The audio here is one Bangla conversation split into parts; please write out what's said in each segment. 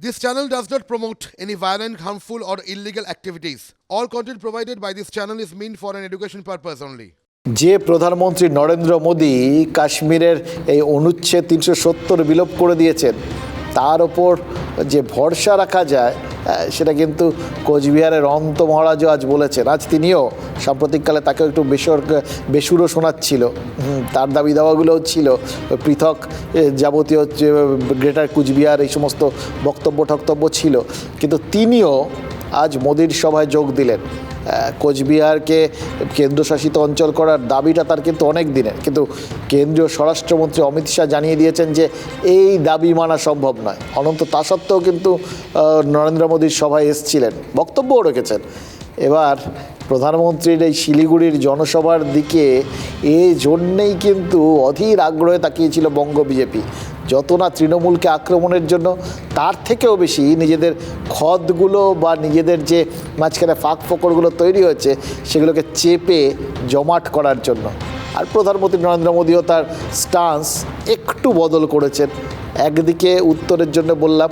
This channel does not promote any violent, harmful, or illegal activities. All content provided by this channel is meant for an education purpose only. যে প্রধানমন্ত্রী নরেন্দ্র মোদী কাশ্মীরের এই অনুচ্ছেদ তিনশো সত্তর বিলোপ করে দিয়েছেন তার ওপর যে ভরসা রাখা যায় সেটা কিন্তু কোচবিহারের অন্ত মহারাজও আজ বলেছেন। আজ তিনিও সাম্প্রতিককালে তাকেও একটু বেসর বেসুরও শোনাচ্ছিল। তার দাবি দাওয়াগুলোও ছিল। পৃথক যাবতীয় গ্রেটার কুচবিহার এই সমস্ত বক্তব্য টক্তব্য ছিল। কিন্তু তিনিও আজ মোদির সভায় যোগ দিলেন। কোচবিহারকে কেন্দ্রশাসিত অঞ্চল করার দাবিটা তার কিন্তু অনেক দিনের। কিন্তু কেন্দ্রীয় স্বরাষ্ট্রমন্ত্রী অমিত শাহ জানিয়ে দিয়েছেন যে এই দাবি মানা সম্ভব নয়। অনন্ত তা সত্ত্বেও কিন্তু নরেন্দ্র মোদীর সভায় এসছিলেন। বক্তব্যও রেখেছেন। এবার প্রধানমন্ত্রীর এই শিলিগুড়ির জনসভার দিকে এই জন্যেই কিন্তু অধীর আগ্রহে তাকিয়েছিল বঙ্গ বিজেপি। যত না তৃণমূলকে আক্রমণের জন্য, তার থেকেও বেশি নিজেদের খদগুলো বা নিজেদের যে মাঝখানে ফাঁক ফোকরগুলো তৈরি হয়েছে, সেগুলোকে চেপে জমাট করার জন্য। আর প্রধানমন্ত্রী নরেন্দ্র মোদীও তার স্টান্স একটু বদল করেছেন। একদিকে উত্তরের জন্য বললাম,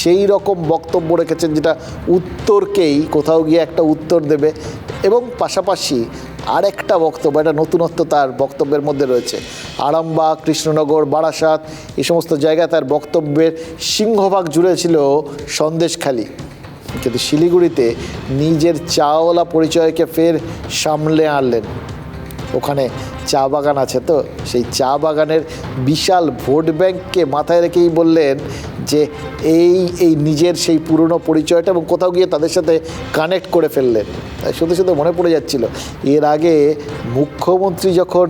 সেই রকম বক্তব্য রেখেছেন যেটা উত্তরকেই কোথাও গিয়ে একটা উত্তর দেবে। এবং পাশাপাশি আর একটা বক্তব্য, এটা নতুনত্ব তার বক্তব্যের মধ্যে রয়েছে। আরামবাগ কৃষ্ণনগর, বারাসাত, এই সমস্ত জায়গায় তার বক্তব্যের সিংহভাগ জুড়ে ছিল সন্দেশখালি। কিন্তু শিলিগুড়িতে নিজের চাওলা পরিচয়কে ফের সামলে আনলেন। ওখানে চা বাগান আছে তো, সেই চা বাগানের বিশাল ভোট ব্যাংককে মাথায় রেখেই বললেন যে এই এই নিজের সেই পুরনো পরিচয়টা এবং কোথাও গিয়ে তাদের সাথে কানেক্ট করে ফেললেন। শুধু শুধু মনে পড়ে যাচ্ছিল। এর আগে মুখ্যমন্ত্রী যখন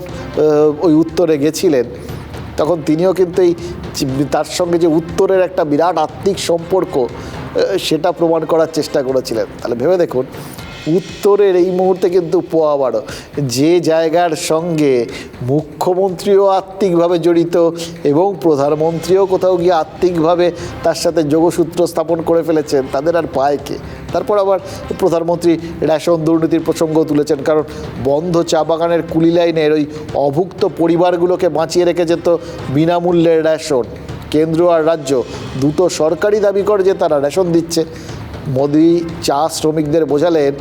ওই উত্তরে গেছিলেন, তখন তিনিও কিন্তু এই তার সঙ্গে যে উত্তরের একটা বিরাট আত্মিক সম্পর্ক সেটা প্রমাণ করার চেষ্টা করেছিলেন। তাহলে ভেবে দেখুন উত্তরের এই মুহূর্তে কিন্তু পোয়া বারো। যে জায়গার সঙ্গে মুখ্যমন্ত্রীও আত্মিকভাবে জড়িত এবং প্রধানমন্ত্রীও কোথাও গিয়ে আত্মিকভাবে তার সাথে যোগসূত্র স্থাপন করে ফেলেছেন, তাদের আর পায় কে? তারপর আবার প্রধানমন্ত্রী রেশন দুর্নীতির প্রসঙ্গ তুলেছেন, কারণ বন্ধ চা বাগানের কুলি লাইনের ওই অভুক্ত পরিবারগুলোকে বাঁচিয়ে রেখেছে তো বিনামূল্যের রেশন। কেন্দ্র আর রাজ্য দুটো সরকারি দাবি করে যে তারা রেশন দিচ্ছে। মোদি চা শ্রমিকদের বোঝালেন,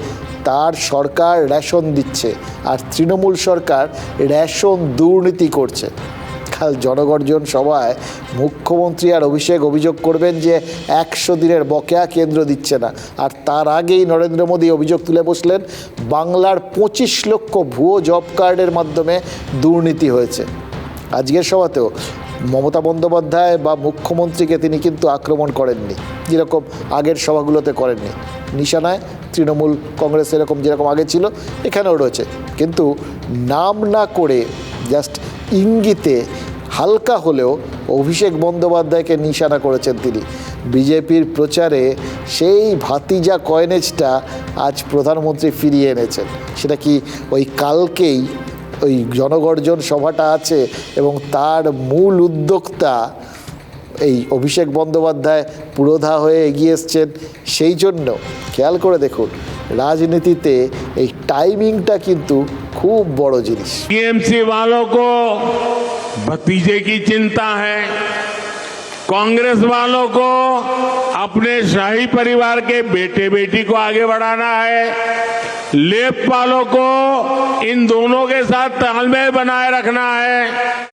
তার সরকার রেশন দিচ্ছে আর তৃণমূল সরকার রেশন দুর্নীতি করছে। কাল জনগর্জন সভায় মুখ্যমন্ত্রী আর অভিষেক অভিযোগ করবেন যে একশো দিনের বকেয়া কেন্দ্র দিচ্ছে না। আর তার আগেই নরেন্দ্র মোদী অভিযোগ তুলে বসলেন, বাংলার পঁচিশ লক্ষ ভুয়ো জব কার্ডের মাধ্যমে দুর্নীতি হয়েছে। আজকের সভাতেও মমতা বন্দ্যোপাধ্যায় বা মুখ্যমন্ত্রীকে তিনি কিন্তু আক্রমণ করেননি। যেরকম আগের সভাগুলোতে করেননি। নিশানায় তৃণমূল কংগ্রেস এরকম যেরকম আগে ছিল, এখানেও রয়েছে। কিন্তু নাম না করে জাস্ট ইঙ্গিতে হালকা হলেও অভিষেক বন্দ্যোপাধ্যায়কে নিশানা করেছেন তিনি। বিজেপির প্রচারে সেই ভাতিজা কয়েনেজটা আজ প্রধানমন্ত্রী ফিরিয়ে এনেছেন। সেটা কি ওই কালকেই ওই জনগর্জন সভাটা আছে এবং তার মূল উদ্যোক্তা এই অভিষেক বন্দ্যোপাধ্যায় পুরোধা হয়ে এগিয়ে এসছেন সেই জন্য খেয়াল করে দেখুন রাজনীতিতে এই টাইমিংটা কিন্তু খুব বড় জিনিস टीएमसी वालों को भतीजे की चिंता है कांग्रेस वालों को अपने शाही परिवार के बेटे बेटी को आगे बढ़ाना है। लेप वालों को इन दोनों के साथ तालमेल बनाए रखना है।